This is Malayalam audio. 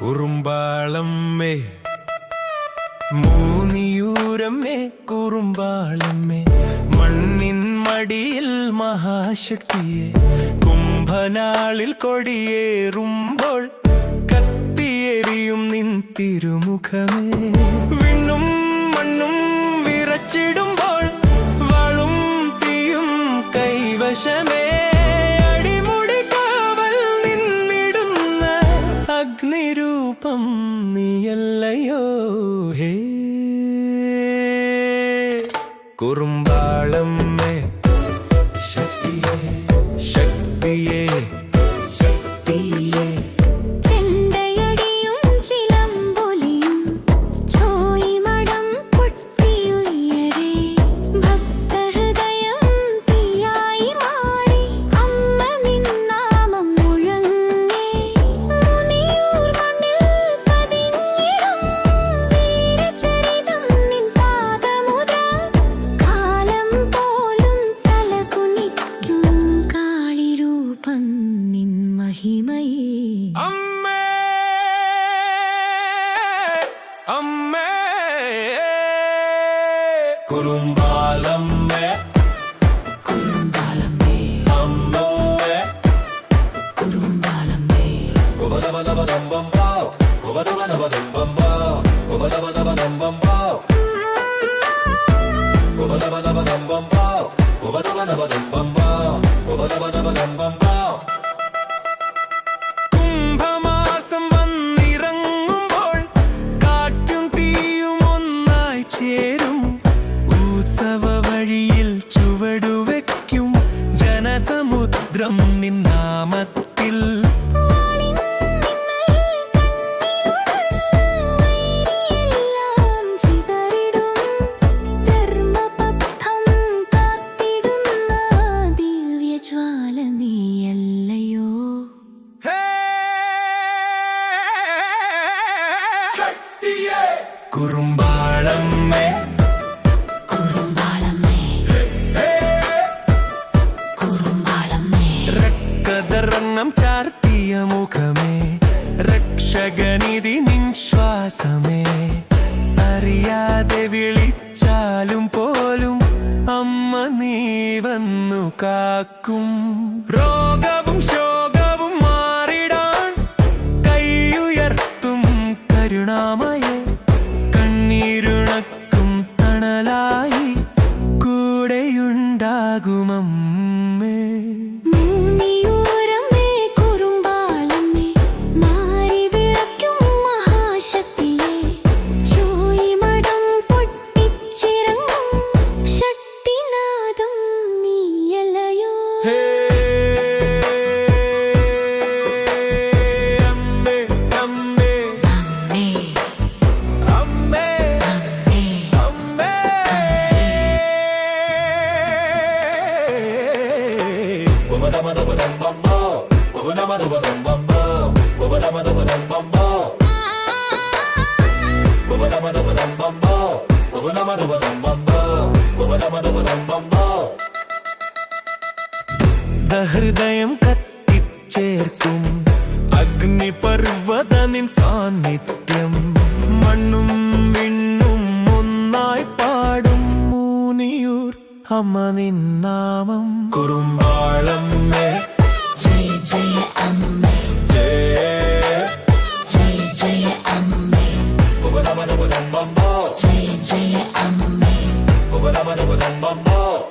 കുറുമ്പാളമ്മേ മൂന്നിയൂരമ്മേ കുറുമ്പാളമ്മേ മണ്ണിൻ മടിയിൽ മഹാശക്തിയെ കുംഭനാളിൽ കൊടിയേറുമ്പോൾ കത്തിയെരിയും നിൻ തിരുമുഖമേ. വിണ്ണും മണ്ണും വിറച്ചിടുമ്പോൾ വാളും തീയും കൈവശമേ. അഗ്നിരൂപം നീയല്ലയോ? ഹേ. കുറുമ്പാളമ്മേ அம்மே. குறும்பாலம்மே. குறும்பாலம்மே. அம்மம்மே குறும்பாலம்மே. குபதபதபதம்பம்பா. குபதபதபதம்பம்பா. குபதபதபதம்பம்பா. குபதபதபதம்பம்பா. குபதபதபதம்பம்பா. குபதபதபதம்பம்பா. ചേരും. ഉത്സവ വഴിയിൽ ചുവടുവെക്കും ജനസമുദ്രം നിന്നാമത്തിൽ എല്ലാം കുറുമ്പാളമ്മേ കുറുമ്പാളമ്മേ കുറുമ്പാളമ്മേ ചാർത്തിയ മുഖമേ. രക്ഷകനിധി അറിയാതെ വിളിച്ചാലും പോലും അമ്മ നീ വന്നു കാക്കും. രോഗവും ഹൃദയം കത്തിച്ചേർക്കും. അഗ്നിപർവത നിൻ സാന്നിധ്യം. മണ്ണും വിണ്ണും ഒന്നായി പാടും. മൂനിയൂർ അമ്മ നിന്നാമം കുറുമ്പാളമ്മേ 제예 제예 안미 보고 나만 오고 넌 맘먹